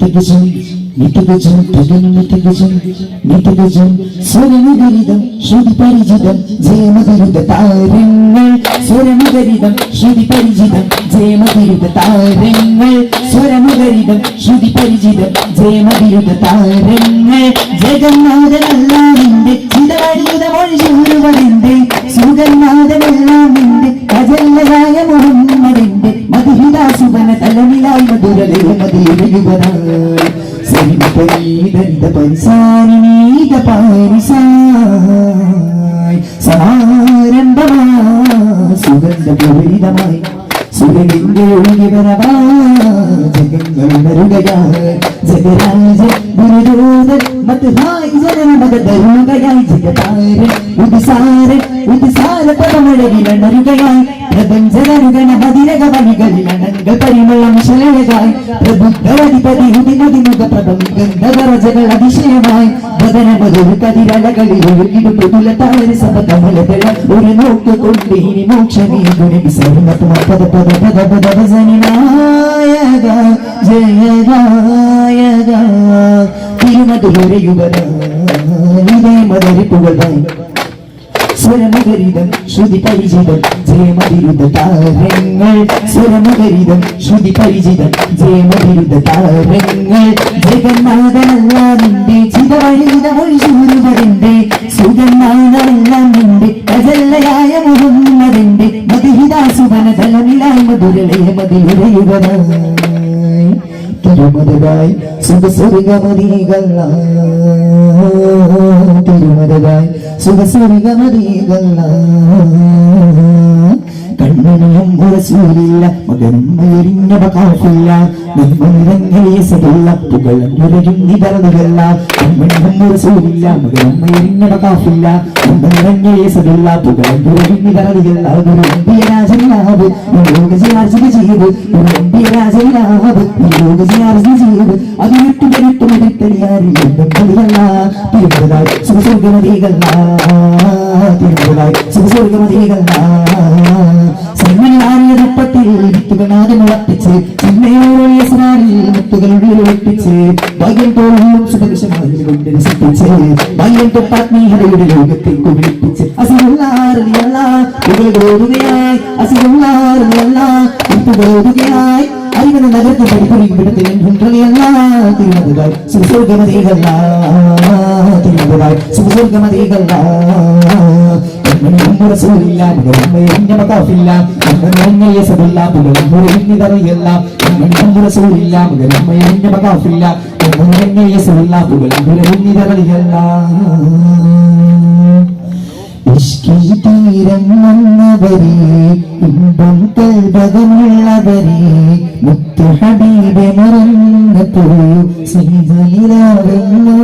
നിത്യഗജം നിത്യഗജം തകൻ നിത്യഗജം നിത്യഗജം സ്വരമുദരിതം ശ്രുതി പരിചിതം ജയമതിരുത താരങ്ങൾ. സ്വരമുദരിതം ശ്രുതി പരിചിതം ജയമതിരുത താരങ്ങൾ. സ്വരമുദരിതം ശ്രുതി പരിചിതം ജയമതിരുത താരങ്ങൾ. ജഗന്നാഥനല്ല നിന്റെ ചിതവഴിയുത മൊഴിയൂരുവനെന്റെ സുഗന്നാഥനെല്ലാം മധുരലേ മതിയുവനായി സരിതരീതരിത പരിസാരിനീത പാരിസായി. സമാരംഭമാ സുഗന്ധ പൂരിതമായി സുരലിന്റെ ഒഴുകി വരവാ. ജഗങ്ങൾ മരുകയായി ജഗരാജ ഗുരുദൂതൻ മത്ഹായി ജനമത ദരുകയായി ജഗതാരൻ ഉദിസാരൻ ഉദിസാര പദമഴകിലണരുകയായി പ്രപഞ്ചകരുഗണ മതിരക വഴികളിലണങ്ങൾ പരിമളം ശലഴകായി പ്രബുദ്ധവധിപതി ഉദിനതിമുഖ പ്രഭം ഗന്ധവരജകൾ അതിശയമായി. വദനമതൊരു കതിരലകളിൽ ഒഴുകിടും പ്രതുല താര സഭ ഒരു നോക്ക് കൊണ്ട് ഇനി മോക്ഷമേ ഗുണി സർവത്വ പദ പദ പദ പദ ഭജനി നായക ജയഗായക തിരുമധുരയുവന ഇതേ മധുരിപ്പുകൾ സ്വരമകരിതം ശ്രുതി പരിചിതം ജയമതിരുദ്ധ താരങ്ങൾ. സ്വരമകരിതം ശ്രുതി പരിചിതം ജയമതിരുദ്ധ താരങ്ങൾ. ജഗന്നാഥനല്ല നിന്റെ ചിതവഴിത മൊഴിശൂരുവരന്റെ സുഗന്നാഥനല്ല നിന്റെ പ്രജല്ലയായ മുഹമ്മദിന്റെ മധുഹിതാസുവന മധുരളയ മതിലുരയുവനായി തിരുമതകായി സുഖസ്വരികമതികള തിരുമതകായി സുഖസ്വരികമതികള കണ്ണനും മുറസൂലില്ല മകനും മയരിഞ്ഞ ബകാഫില്ല നമ്മിറങ്ങിയ സതുള്ള പുകളഞ്ഞുലയും നിതറതുകല്ല കണ്ണനും മുറസൂലില്ല മകനും മയരിഞ്ഞ ബകാഫില്ല നമ്മിറങ്ങിയ സതുള്ള പുകളഞ്ഞുലയും നിതറതുകല്ല ഒരു അമ്പിയ രാജനാവ് യോഗ ചെയ്യാർജിക ചെയ്ത് ഒരു അമ്പിയ രാജനാവ് യോഗ ചെയ്യാർജിക ചെയ്ത് അത് വിട്ടു വരിട്ടു തിരുമതായി സുഖസ്വർഗമതികളല്ല സന്മനാരിയതപ്പത്തിൽ വിത്തുകളാതെ മുളപ്പിച്ച് ചിന്നയോറിയ സ്നാരിൽ മുത്തുകളുടെ ഒളിപ്പിച്ച് ഭാഗ്യം തോന്നും സുഖകൃഷമായി കൊണ്ട് രസിപ്പിച്ച് ഭാഗ്യം തൊട്ടാത്മീയതയുടെ ലോകത്തെ കുവിളിപ്പിച്ച് അസിറുള്ളാറിയല്ല പുകളോടുകയായി അസിറുള്ളാറിയല്ല മുത്തുകളോടുകയായി അറിവിന് നഗരത്തിൽ പഠിപ്പുറിയും വിടത്തിൽ നിன்றതല്ല തിരുമതായി സുസ്വർഗമതികളല്ല തിരുമതായി സുസ്വർഗമതികളല്ല കണ്ണനും റസൂലില്ല മകരമ്മയെ മകാഫില്ല കണ്ണനും യസബില്ല പുലരും തറയല്ല കണ്ണനും റസൂലില്ല മകരമ്മയെ മകാഫില്ല കണ്ണനും യസബില്ല പുലരും തറയല്ല ഇഷ്കിൽ തീരം വന്നവരെ ഇമ്പം കൽപകമുള്ളവരെ മുത്തു ഹബീബെ മറന്നു പോയു സ്നേഹലിലാവെന്നു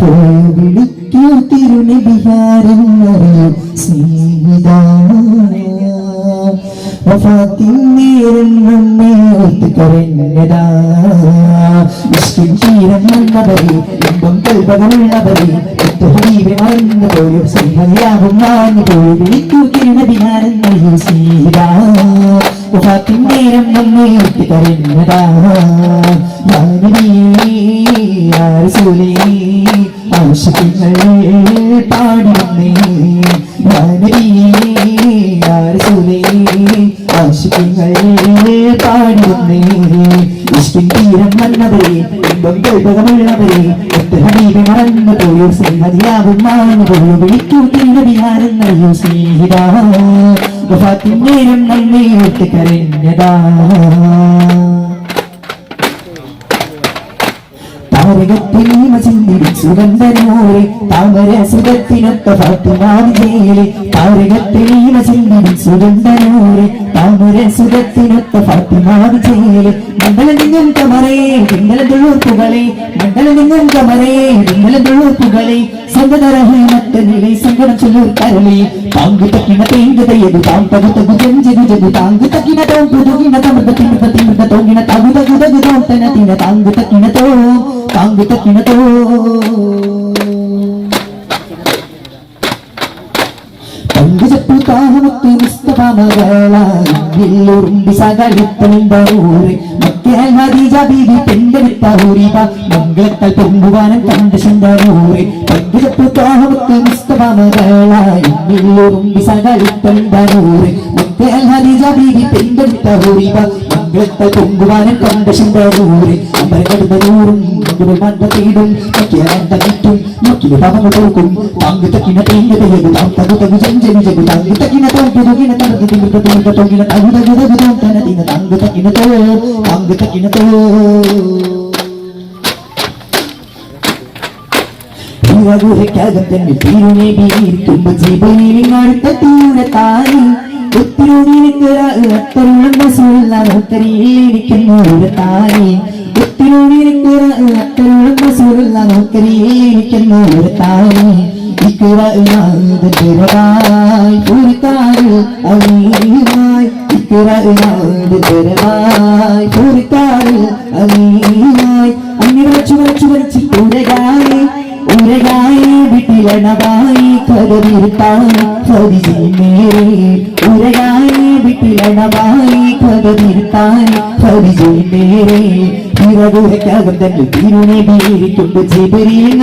പോയു വിളിക്കൂ തിരുനബിഹാരം അറിയൂ വഫാത്തിൻ വന്നവരെ ഇമ്പം കൽപകമുള്ളവരെ മുത്തു ഹബീബെ മറന്നു പോയു സ്നേഹലിലാവും വാങ്ങു പോയു വിളിക്കൂ അറിയൂ സ്നേഹിതാ വഫാത്തിൻ നേരം നമ്മെ ഓർത്ത് കരഞ്ഞതാ ആശുപങ്ങൾ ഇഷ്ടിൻ തീരം വന്നവരെ ഇമ്പം കേൾപ്പകമുള്ളവരെ ഒത്ത് ഹബീബി മറന്നു പോയോ സ്നേഹതിയാവും മാറന്നു പോയോ വിളിക്കൂ തീരവിഹാരെന്നറിയോ സ്നേഹിത വഫാത്തിൻ നേരം നമ്മെ ഒത്ത് കരഞ്ഞതാ സുഗന്ധനോരെ താമര സുഖത്തിനൊത്ത ഫാത്തിമാവിജയിലെ താരകത്തിനീമ ചിന്തിരി സുഗന്ധനോരെ താമര സുഖത്തിനൊത്ത ഫാത്തിമാവിജയിലെ മണ്ഡല നിങ്ങും കമറേ പിന്നല തുളുപ്പുകളെ മണ്ഡല നിങ്ങും കമറേ പിന്നല തുളുപ്പുകളെ സങ്കടരഹിമത്ത നിலை സങ്കടം ചൊല്ലൂർ കരളി താങ്കു തക്കിന തേങ്കു തയ്യതു താം തകു തകു ജഞ്ചു ജഗു താങ്കു തക്കിന തോം പുതുകിന തമൃത തിമിത തിമിത തോങ്ങിന തകു തകു തകു തോം തന തിന താങ്കു തോ താങ്കു തോ വില്ലുറുമ്പി സകലിത്തണിന്തൂരെ മക്കേ മക്കയാൽ ഹദീജ ബീബി പെണ്ടെടുത്ത ഊരിത മംഗളത്താൽ പൊങ്കുവാനം കണ്ട ശുണ്ടൂരെ പങ്കിലപ്പ് താഹമക്ക് മുസ്തഫ മകളായി ഉള്ളിലൂറും വിസകളിപ്പണ്ടൂരെ മക്കയാൽ ഹദീജ ബീബി പെണ്ടെടുത്ത ഊരിവ മംഗളത്താൽ പൊങ്കുവാനം കണ്ട ശുണ്ടൂരെ അമ്പരങ്ങളുടെ നൂറും തീടും മക്കിയാന്റെ ചുറ്റും മക്കിലെ പാവങ്ങൾ തോക്കും താങ്ക് തക്കിന തേങ്ങ തയ്യതു താം തകു തകു ജഞ്ചലി ജഗു താങ്ക് തക്കിന തോം തുതുകിന തടകു തിമിർത്ത തിമിർത്ത തോങ്ങിന തകു തകു തകു തോം തനതിന താങ്ക് തക്കിന തോ താങ്ക് തക്കിന തോ. ഗുഹയ്ക്കകം തന്നെ തീരുനെ വീരിക്കുമ്പോ ജീവനിൽ അടുത്ത തീയുടെ താരി ഒത്തിരി ബസ്സുള്ള നോക്കരിയിരിക്കുന്ന ഒരു താരി ഒത്തിരി ബസ്സുള്ള നോക്കരിയിരിക്കുന്ന ഒരു താരി ഇക്കുറായി പൂരിക്കാറ് അമീമായി ഇക്കുറായി പൂരിക്കാറ് അമീമായി അങ്ങനെ വച്ചു വച്ചു വച്ചു ഉരകായി ഉരകായി വിട്ടിലണവായി കഥവിരുത്തായി ഹരിജി മേരെ ഉരകായി വിട്ടിലണവായി കഥവിരുത്തായി ഹരിജി മേരെ പിറകുരക്കകം തന്നെ തിരുനെ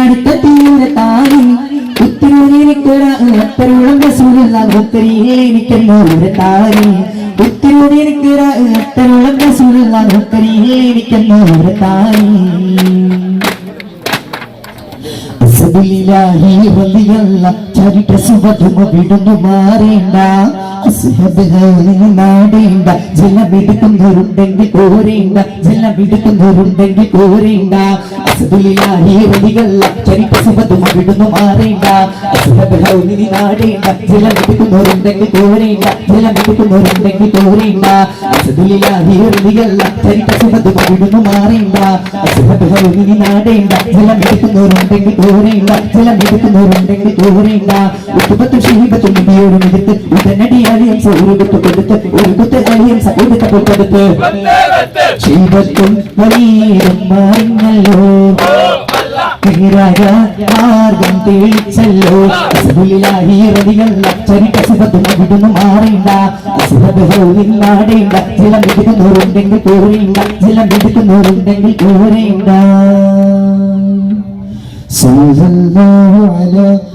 അടുത്ത തീരത്തായി. ഉത്തിരൂരിക്കുളം റസൂലുള്ള മുക്കരിയെ എനിക്കുന്ന ഒരു താരി അസബിലിലാഹി ചരിത്ര സുബതുമ വിടുന്നു മാറേണ്ട അസ്ഹബുകളിൽ നാടേണ്ട ജലമെടുക്കുന്നവരുണ്ടെങ്കിൽ കോരേണ്ട കോരേണ്ട ചരിത്ര സുബതുമ വിടുന്നു കോരേണ്ട ജലമെടുക്കുന്നവരുണ്ടെങ്കിൽ കോരേണ്ട അസബിലിലാഹി റളിയല്ല ചരിത്ര സുബതുമ വിടുന്നു ഉത്തുപത്തും ഷീബത്തും നബിയോടും എതിർത്ത് ഉടനടി അലിയം സൗരൂപത്ത് കൊടുത്ത് ഒരു കുത്ത് അലിയം സൗരൂപത്ത് കൊടുത്ത് ഷീബത്തും വലിയും മാറിഞ്ഞല്ലോ മാർഗം തെളിച്ചല്ലോ അസുഖിലാഹി റതിയല്ല ചരിത്ര സുഖത്തും അവിടുന്ന് മാറേണ്ട അസുഖത്ത് ഹോവിൽ നാടേണ്ട ജലം എടുക്കുന്നവരുണ്ടെങ്കിൽ കോരേണ്ട ജലം എടുക്കുന്നവരുണ്ടെങ്കിൽ കോരേണ്ട صلى الله على